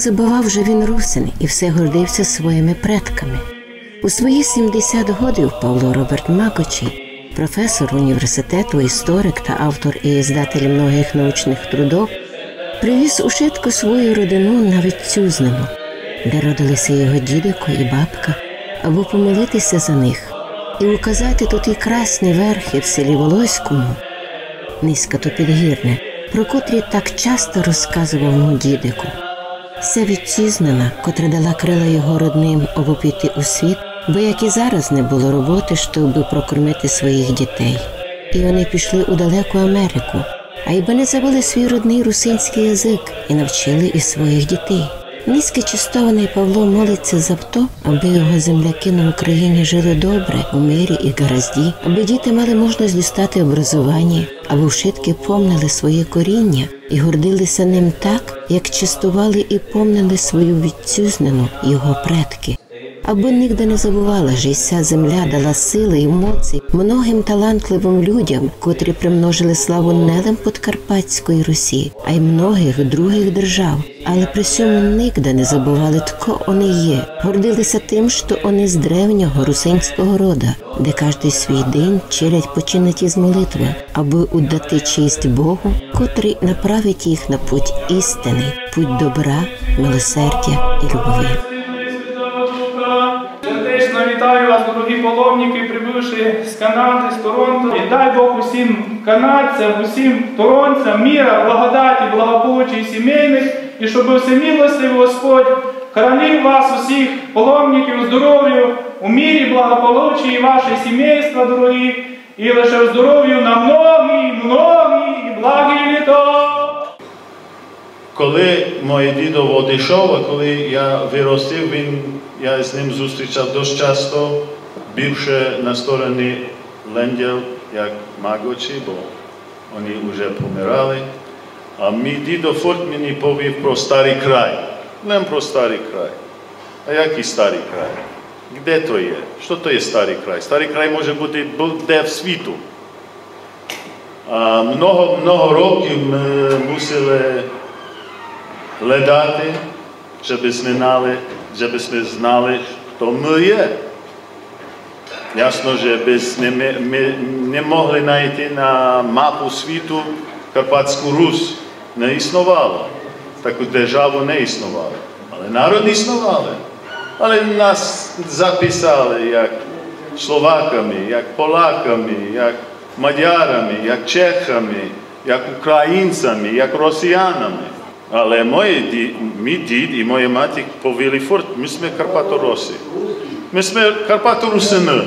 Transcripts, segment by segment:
забував, що він русин і все гордився своїми предками. У свої 70 годів Павло Роберт Макочі, професор університету, історик та автор і іздатель многих научних трудов, привіз у шитку свою родину на Вітцюзному, де родилися його дідико і бабка, аби помолитися за них і указати тут і красні верхи в селі Волоському, низько то підгірне, про котрі так часто розказував му дідику. Це вітчизнена, котра дала крила його родним обопіти у світ, бо як і зараз не було роботи, щоб прокормити своїх дітей. І вони пішли у далеку Америку, а й би не забули свій родний русинський язик і навчили і своїх дітей. Низько чистований Павло молиться за то, аби його земляки на Україні жили добре у мирі і гаразді, аби діти мали можливість дістати образування, аби вшитки помнили своє коріння і гордилися ним так, як частували і помнили свою відцюзнену його предки. Аби нігде не забувала, що ця земля дала сили і моці многим талантливим людям, котрі примножили славу не лим Подкарпатської Русі, а й многих других держав. Але при цьому нігде не забували, тко вони є, гордилися тим, що вони з древнього русинського рода, де кожний свій день чилять починить із молитви, аби удати честь Богу, котрий направить їх на путь істини, путь добра, милосердя і любові. Вітаю вас, дорогі паломники, прибувши з Канади, з Торонто. І дай Бог усім канадцям, усім торонцям міра, благодаті, благополуччя і сімейних, і щоб всемилостивий Господь хранив вас усіх паломників здоров'ю, у мірі, благополуччі і ваше сімейства, дорогі, і лише здоров'ю на многі, многі і благі літо. Коли моє дідо одійшов, а коли я виростив, він, я з ним зустрічав дуже часто, більше на стороні лендів, як Магочі, бо вони вже помирали. А мій дідо форт мені повів про старий край. Не про старий край. А який старий край? Де то є? Що то є старий край? Старий край може бути де в світу. А много, много років ми мусили глядати, щоб знали, щоб знали, хто ми є. Ясно, що без не, ми не могли знайти на мапу світу Карпатську Русь. Не існувало. Таку державу не існувало. Але народ існували. Але нас записали як словаками, як полаками, як мадярами, як чехами, як українцями, як росіянами. Але мій дід, мій дід і моя мати повели форт, ми сме Карпатороси. Ми сме Карпаторусини.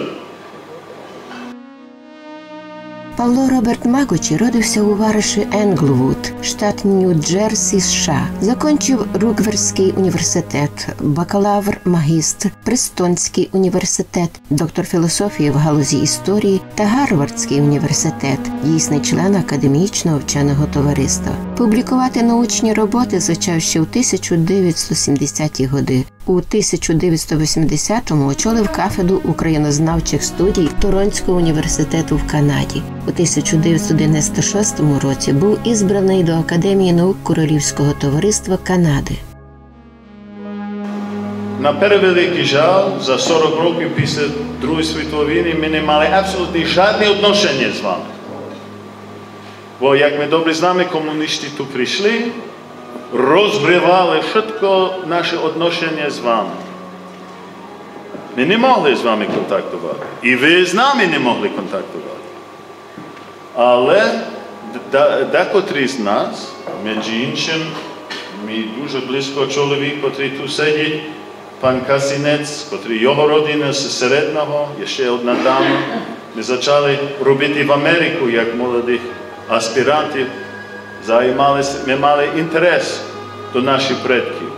Павло Роберт Магочі родився у вариші Енглвуд, штат Нью-Джерсі, США. Закінчив Рукверський університет, бакалавр, магістр, Престонський університет, доктор філософії в галузі історії та Гарвардський університет, дійсний член академічного вченого товариства. Публікувати научні роботи зачав ще у 1970-ті годи. У 1980-му очолив кафедру українознавчих студій Торонського університету в Канаді. У 1996 році був ізбраний до Академії наук Королівського товариства Канади. На перевеликий жаль, за 40 років після Другої світової війни ми не мали абсолютно жодне відношення з вами. Бо, як ми добре знаємо, комуністи тут прийшли, розбривали швидко наше відношення з вами. Ми не могли з вами контактувати. І ви з нами не могли контактувати. Але декотрі з нас, між іншим, мій дуже близько чоловік, який тут сидить, пан Казінець, котрий його родина з середнього, ще одна дама. Ми почали робити в Америку як молодих аспірантів, ми мали інтерес до наших предків.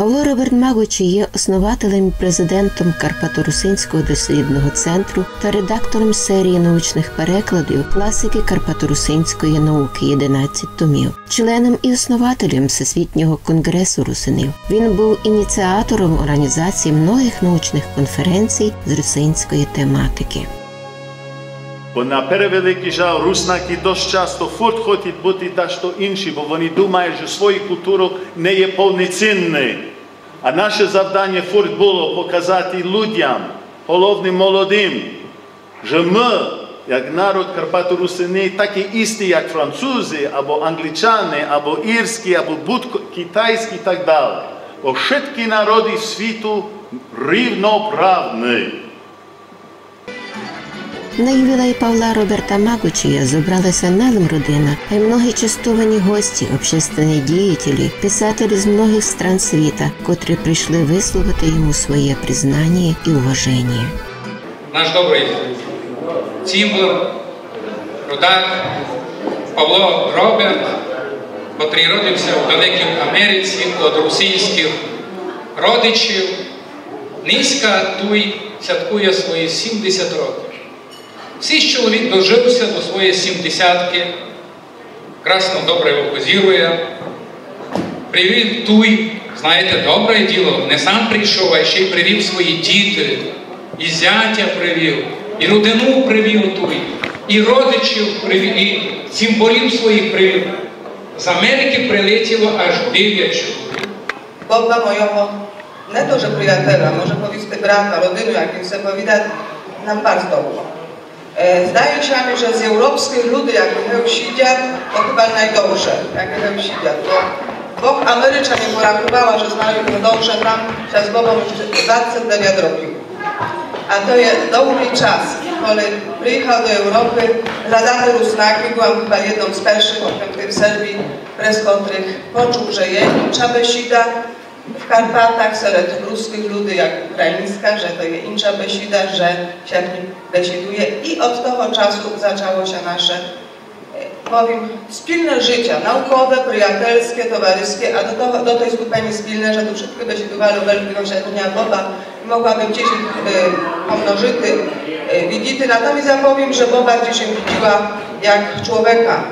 Павло Роберт Магочі є основателем і президентом Карпаторусинського дослідного центру та редактором серії научних перекладів класики Карпаторусинської науки 11 томів, членом і основателем Всесвітнього конгресу русинів. Він був ініціатором організації многих научних конференцій з русинської тематики. Бо на перевеликий жал руснаки досить часто фурт хочуть бути та що інші, бо вони думають, що свою культуру не є повноцінною. А наше завдання фурт було показати людям, головним молодим, що ми, як народ Карпату Русини, такі істі, як французи, або англічани, або ірські, або китайські і так далі. Бо всі народи світу рівноправні. На ювілей Павла Роберта Магучія зібралася не родина, а й многі частовані гості, общественні діятелі, писателі з многих стран світа, котрі прийшли висловити йому своє признання і уваження. Наш добрий символ, родак Павло Роберт, котрий родився в далекій Америці від російських родичів, низька туй святкує свої 70 років. Всі чоловік дожився до своєї сімдесятки, красно добре його позірує, привів туй, знаєте, добре діло, не сам прийшов, а ще й привів свої діти, і зятя привів, і родину привів туй, і родичів привів, і символів своїх привів. З Америки прилетіло аж 9 чоловік. Nie to, że przyjaciela, może powiedzmy brata, rodziny, jak im sobie powiedzieć, nam bardzo długo. E, Zdaje się że z europejskich ludzi, jak heł siedział, to chyba najdłuższe, jak heł siedział. Bo Bóg Ameryczan nie porachowała, że go dobrze tam, przez Bobą już 29 robił. A to jest długi czas, kiedy przyjechał do Europy, zadany Rusnaki, byłam chyba jedną z pierwszych, okręty w Serbii, przez których poczuł, że jest trzeba besida w Karpatach, wśród ruskich ludzi, jak ukraińska, że to jest insza besida, że się besiduje. I od tego czasu zaczęło się nasze e, powiem, spilne życia, naukowe, przyjacielskie, towarzyskie, a do, toho, do tej skupeni spilne, że tu wszystko besidowało wielkiego dnia Boba mogłabym dzisiaj y, pomnożyty y, widzity. Natomiast ja powiem, że Boba dzisiaj widziła jak człowieka,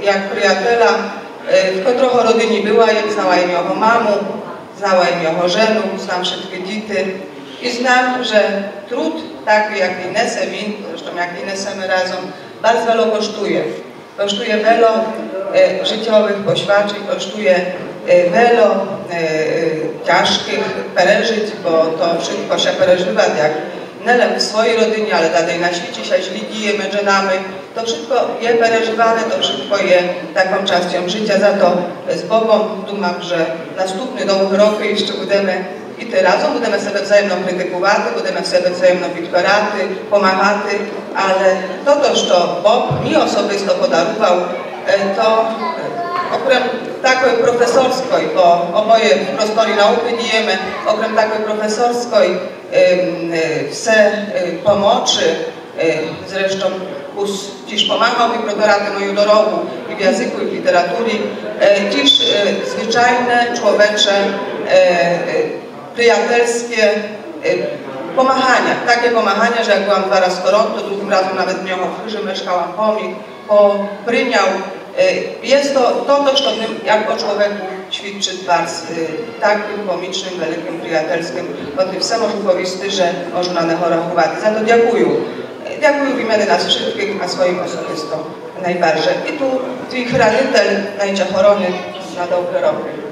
y, jak przyjaciela, tylko trochę rodyni była, jak znała imię mamu, jego żenu, znam wszystkie dzity i znam, że trud taki jak i nesem, zresztą jak i nesemy razem, bardzo wiele kosztuje kosztuje wiele e, życiowych poświadczeń, kosztuje e, wiele e, ciężkich przeżyć, bo to wszystko się przeżywa jak nie w swojej rodzinie, ale dalej na świecie się źli dzieje między nami to wszystko je przeżywane, to wszystko je taką częścią życia. Za to e, z Bogom dumam, że następny nowy rok jeszcze będziemy i te razem będziemy sobie wzajemno krytykować, będziemy sobie wzajemno wspierać, pomagać, ale to, to, co Bóg mi osobisto podarował, e, to e, okrem takiej profesorskiej, bo oboje w prostorii nauki dijemy, okrem takiej profesorskiej, um, pomocy, zresztą gdzież pomagał mi protoratem moją dorobą i w języku, i w literaturze, gdzież zwyczajne, człowiecze, e, e, przyjacielskie e, pomachania. Takie pomachania, że jak byłam dwa razy w Toronto, drugim razem nawet w Niochowchyrze mieszkałam pomnik, po Bryniał. Jest to to, to co jak o człowieku świadczy wars takim komicznym, wielkim, przyjacielskim, bo tym samorzuchowisty, że można na chorobować. Za to dziękuję jak mówimy, nas wszystkich ma swoim osobistą najbardziej. I tu tych rany ten najdzie chorony na dobre robię.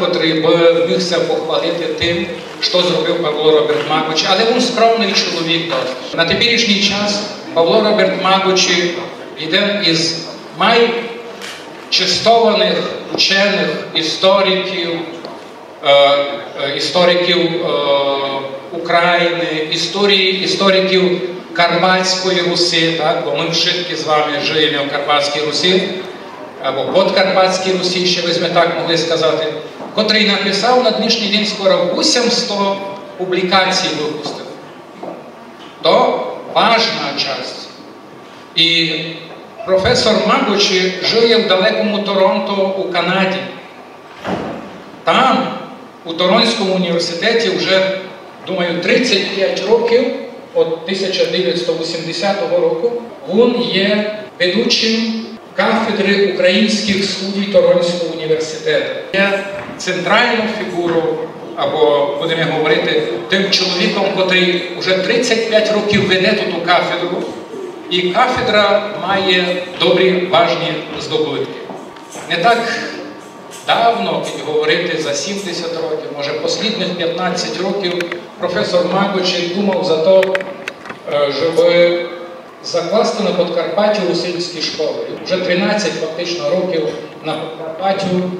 Котрий би мігся похвалити тим, що зробив Павло Роберт Магучі, але він скромний чоловік. На теперішній час Павло Роберт Магучі йде із найчистованих учених істориків, е, е, істориків е, України, історії, істориків Карпатської Руси, так? бо ми всі з вами живемо в Карпатській Русі, або Подкарпатській Русі, ще ви так могли сказати, котрий написав на днішній день скоро 800 публікацій випустив. То важна часть. І професор Магучі живе в далекому Торонто у Канаді. Там, у Торонському університеті, вже, думаю, 35 років, від 1980 року, він є ведучим кафедри українських студій Торонського університету. Є центральну фігуру, або будемо говорити, тим чоловіком, який вже 35 років веде тут кафедру, і кафедра має добрі важні здобутки. Не так давно говорити за 70 років, може послідних 15 років, професор Магочі думав за те, е, щоб закласти на Подкарпаттю русинські школи. Вже 13 фактично років на Подкарпаттю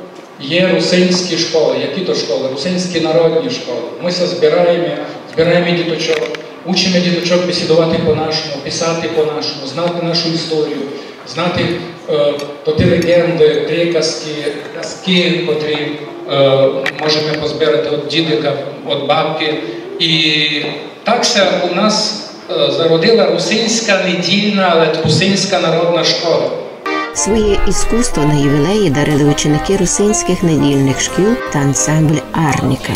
є русинські школи. Які то школи? Русинські народні школи. Ми все збираємо, збираємо діточок, учимо діточок бесідувати по-нашому, писати по-нашому, знати нашу історію, знати е, то ті легенди, приказки, казки, котрі е, можемо позбирати від дідика, від бабки. І такся у нас зародила русинська недільна, але русинська народна школа. Своє іскусство на ювілеї дарили ученики русинських недільних шкіл та ансамбль Арніка.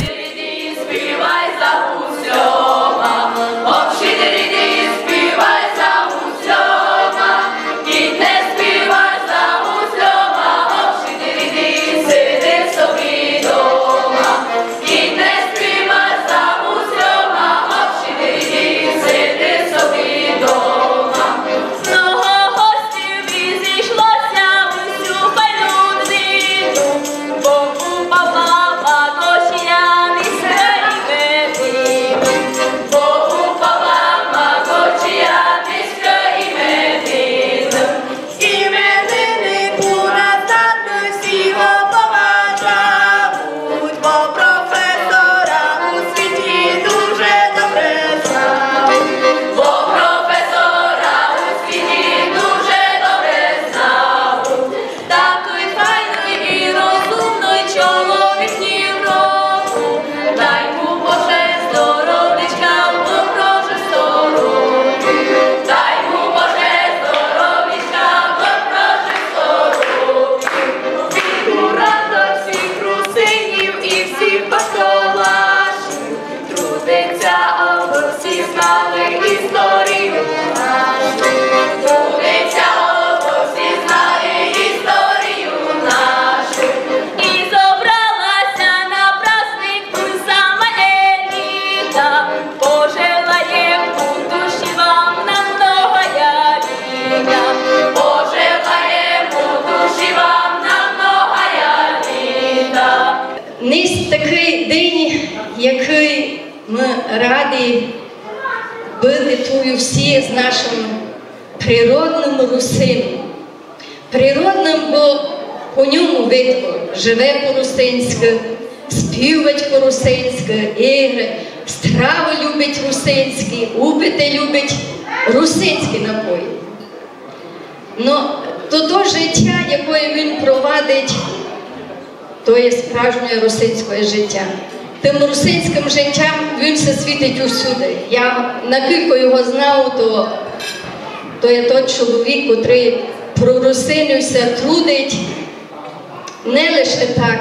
По ньому видко живе по-русинськи, співать по-русинськи, ігри, страви любить русинські, упити любить русинські напої. Ну, то то життя, яке він провадить, то є справжнє русинське життя. Тим русинським життям він все світить усюди. Я накільки його знав, то, то є той чоловік, який прорусинився, трудить не лише так,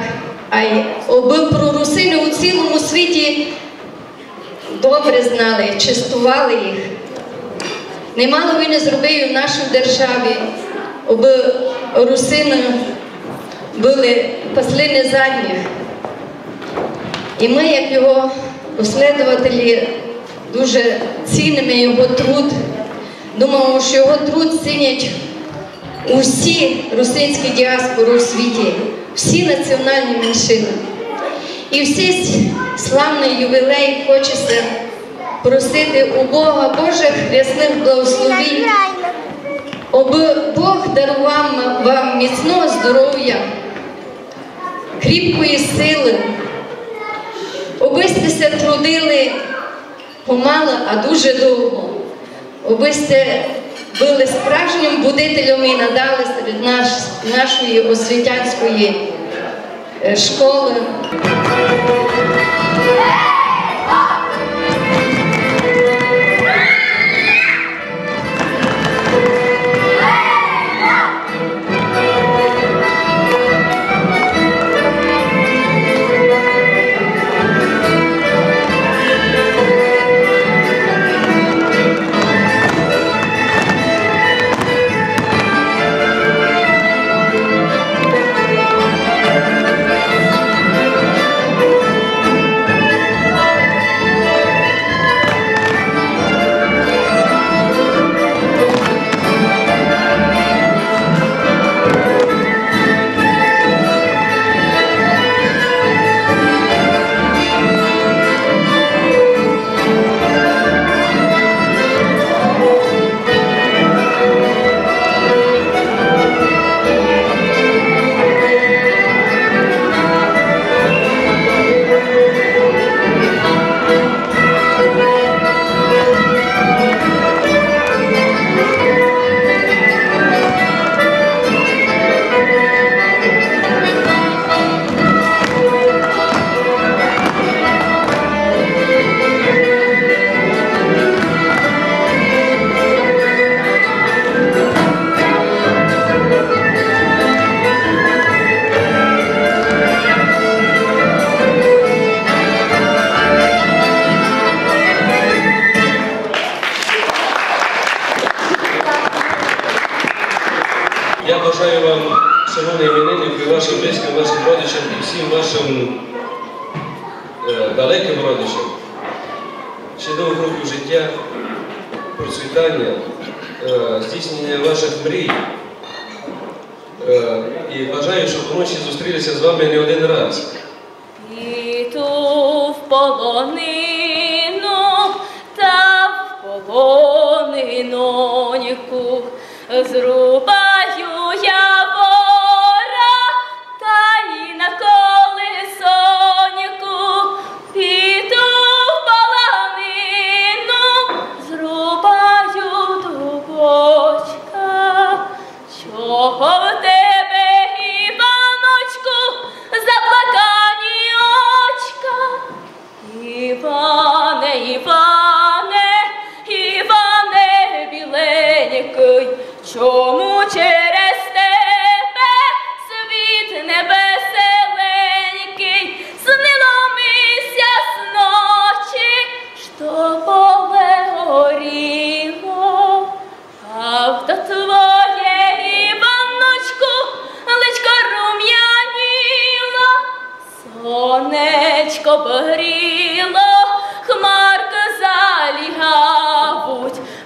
а й оби прорусини у цілому світі добре знали, чистували їх. Немало він не зробив в нашій державі, аби русини були пасли не задніх. І ми, як його послідователі, дуже цінимо його труд. Думаємо, що його труд цінять усі русинські діаспори у світі. Всі національні меншини. І в цей славний ювілей хочеться просити у Бога Божих рясних благословень, аби Бог дарував вам міцного здоров'я, кріпкої сили, аби сте трудили помало, а дуже довго, аби сте були справжнім будителем і надали наш, нашої освітянської е, школи.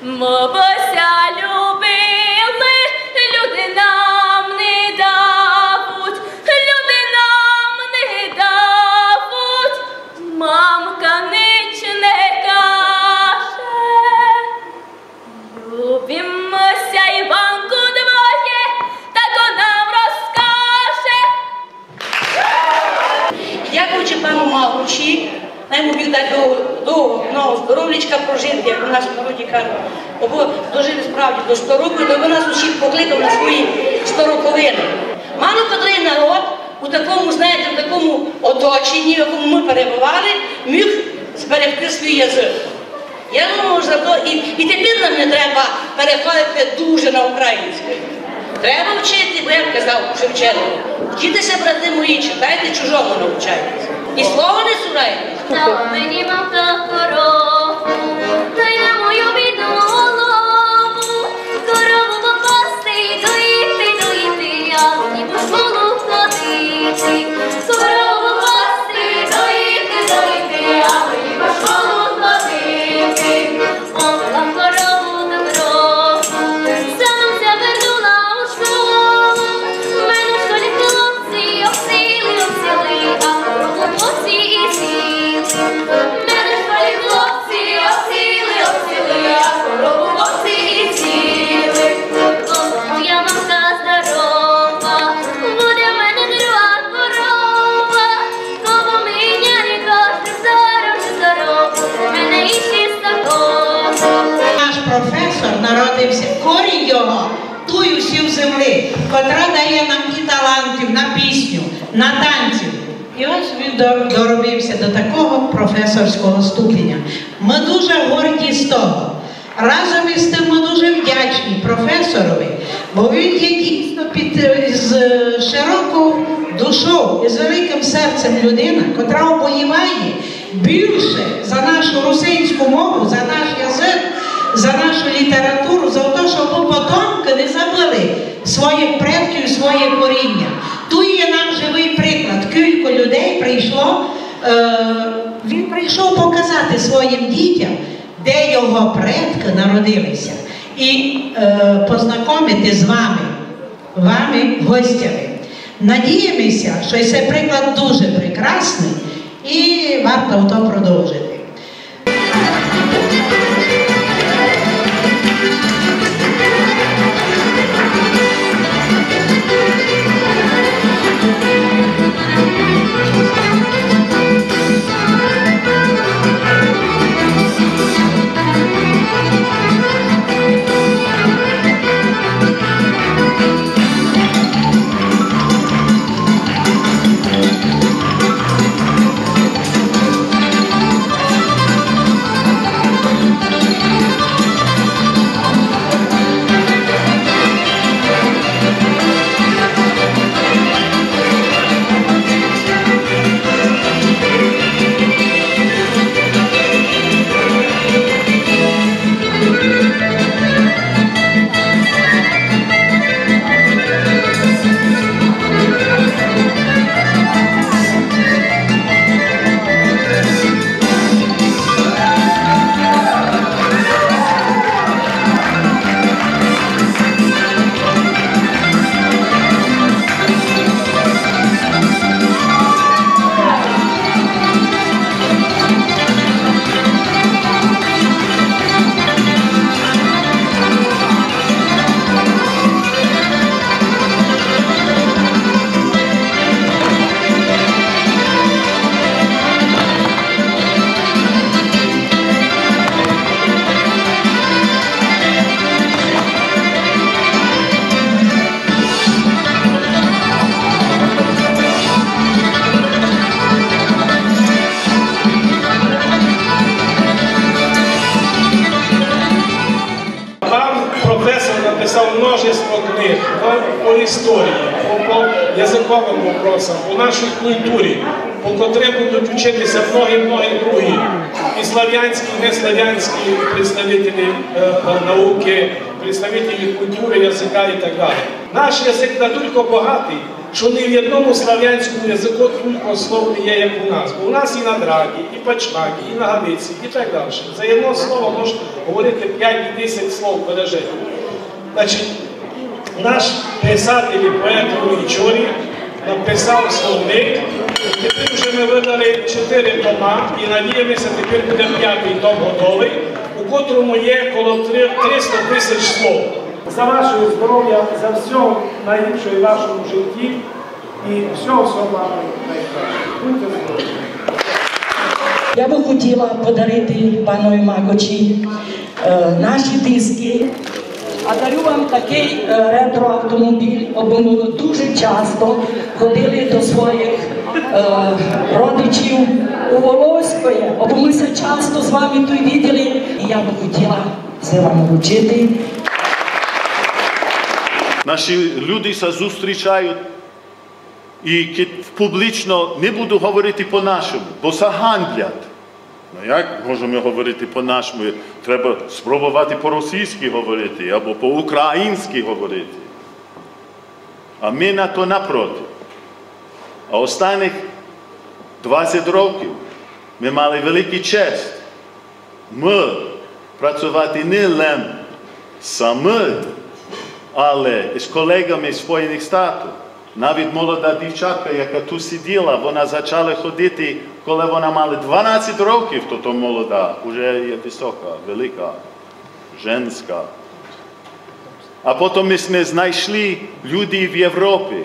Мовося любили, люди нам не давуть, люди нам не давуть, мамка ніч не каже. Любимося Іванку двоє, так нам розкаже. Дякуючи пану Мавручі, най йому Бог довго, довго, прожити, як у нас в народі кажуть. Бо дожили справді до 100 років, то нас усіх покликав на свої 100 роковини. Мало котрий народ у такому, знаєте, в такому оточенні, в якому ми перебували, міг зберегти свій язик. Я думаю, за то і, і тепер нам не треба переходити дуже на українську. Треба вчити, бо як казав Шевченко, вчитися, брати мої, читайте, чужому навчайтеся. І слова не цурайтесь. Пісню, на танців. І ось він доробився до такого професорського ступеня. Ми дуже горді з того. Разом із тим ми дуже вдячні професорові, бо він є дійсно під е, з е, широкою душою і з великим серцем людина, котра обоїває більше за нашу русинську мову, за наш язик, за нашу літературу, за те, щоб потомки не забули своїх предків своє коріння. Тут є нам живий приклад. Кілька людей прийшло, е, він прийшов показати своїм дітям, де його предки народилися, і е, познайомити з вами, вами, гостями. Надіємося, що цей приклад дуже прекрасний і варто то продовжити. Пан по будуть вчитися многі-многі другі. І слав'янські, і неслав'янські представителі е, науки, представителі культури, язика і так далі. Наш язик настільки багатий, що ні в одному слав'янському язику кілька слов не є, як у нас. Бо у нас і на драгі, і пачмаки, і на гадиці, і так далі. За одне слово можна говорити 5-10 слов пережити. Значить, наш писатель і поет Чорі написав словник. Тепер вже ми видали 4 тома і надіємося, тепер буде п'ятий том готовий, у котрому є коло 300 тисяч слов. За ваше здоров'я, за все найгірше в вашому житті і всього всього вам найкраще. Будьте здорові! Я би хотіла подарити панові Макочі е, наші диски. А дарю вам такий е, ретро-автомобіль, бо ми дуже часто ходили до своїх е, родичів у Волоської, бо ми все часто з вами тут виділи. І я би хотіла це вам вручити. Наші люди зустрічають і публічно не буду говорити по-нашому, бо се гандлять. Ну як можемо говорити по-нашому? Треба спробувати по-російськи говорити або по-українськи говорити. А ми на то напроти. А останніх 20 років ми мали великий честь. Ми працювати не лише самі, але з колегами з Сполучених Штатів. Навіть молода дівчатка, яка тут сиділа, вона почала ходити, коли вона мала 12 років, то то молода, вже є висока, велика, женська. А потім ми знайшли люди в Європі.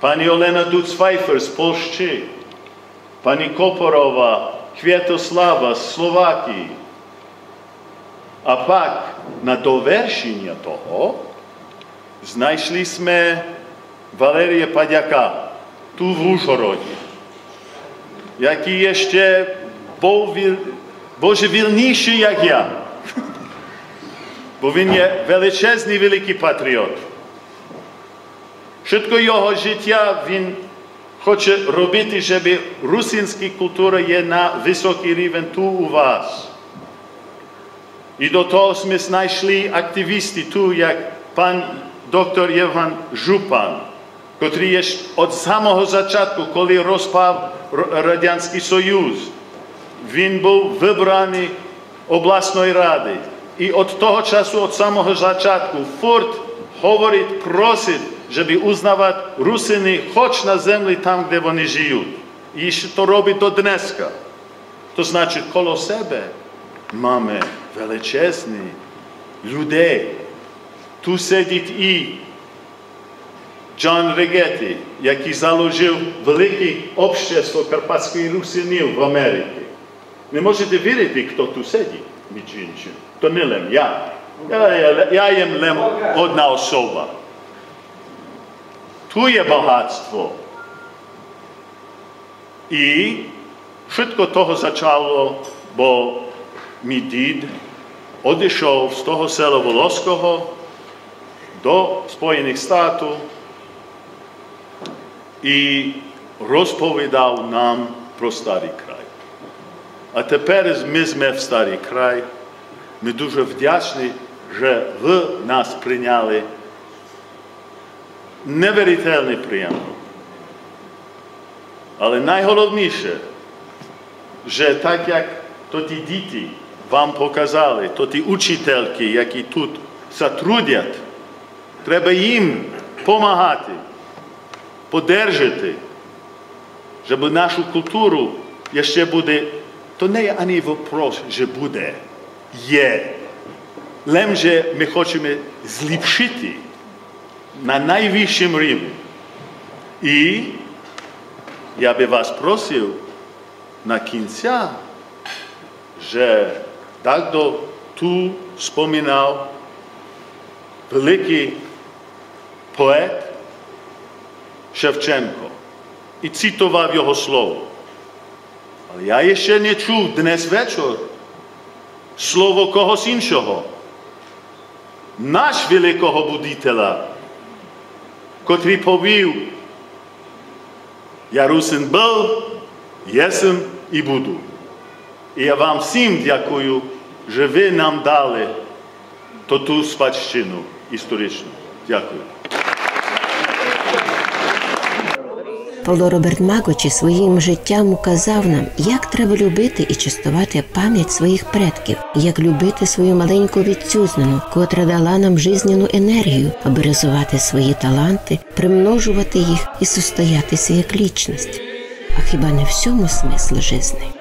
Пані Олена Дуцфайфер з Польщі, пані Копорова, Квітослава з Словакії, А пак на довершення того ми Валерія Падяка ту в Ужгороді, який є ще був вір- божевільніший, як я. Бо він є величезний великий патріот. Швидко його життя він хоче робити, щоб русинська культура є на високий рівень ту у вас. І до того ми знайшли активісти ту, як пан доктор Євган Жупан, котрий є від самого початку, коли розпав Радянський Союз, він був вибраний обласної ради. І від того часу, від самого початку, фурт говорить, просить, щоб узнавати русини хоч на землі там, де вони живуть. І ще то робить до Днеска. То значить, коло себе маємо величезні людей. Tu сидить і Джон Регеті, який заложив велике общество Карпатської Русинів в Америці. Не можете вірити, хто тут сидить, між іншим. То не лем я. Я, є лем одна особа. Tu є багатство. І швидко того зачало, бо мій дід одійшов з того села Волоського до Сполучених Штатів і розповідав нам про старий край. А тепер ми зме в старий край. Ми дуже вдячні, що ви нас прийняли неверительно приємно. Але найголовніше, що так як то ті діти вам показали, то ті учительки, які тут сотрудять, треба їм допомагати, подержати, щоб нашу культуру ще буде, то не ані вопрос, що буде, є. Лем же ми хочемо зліпшити на найвищому рівні. І я би вас просив на кінця, що так до ту споминав великий поет Шевченко і цитував його слово. Але я ще не чув днес вечір слово когось іншого. Наш великого будителя, котрий повів, я русин був, єсен і буду. І я вам всім дякую, що ви нам дали ту спадщину історичну. Дякую. Павло Роберт Магочі своїм життям указав нам, як треба любити і частувати пам'ять своїх предків, як любити свою маленьку відцюзнену, котра дала нам жизненну енергію, аби розвивати свої таланти, примножувати їх і состоятися як лічність. А хіба не в цьому смисл жизни?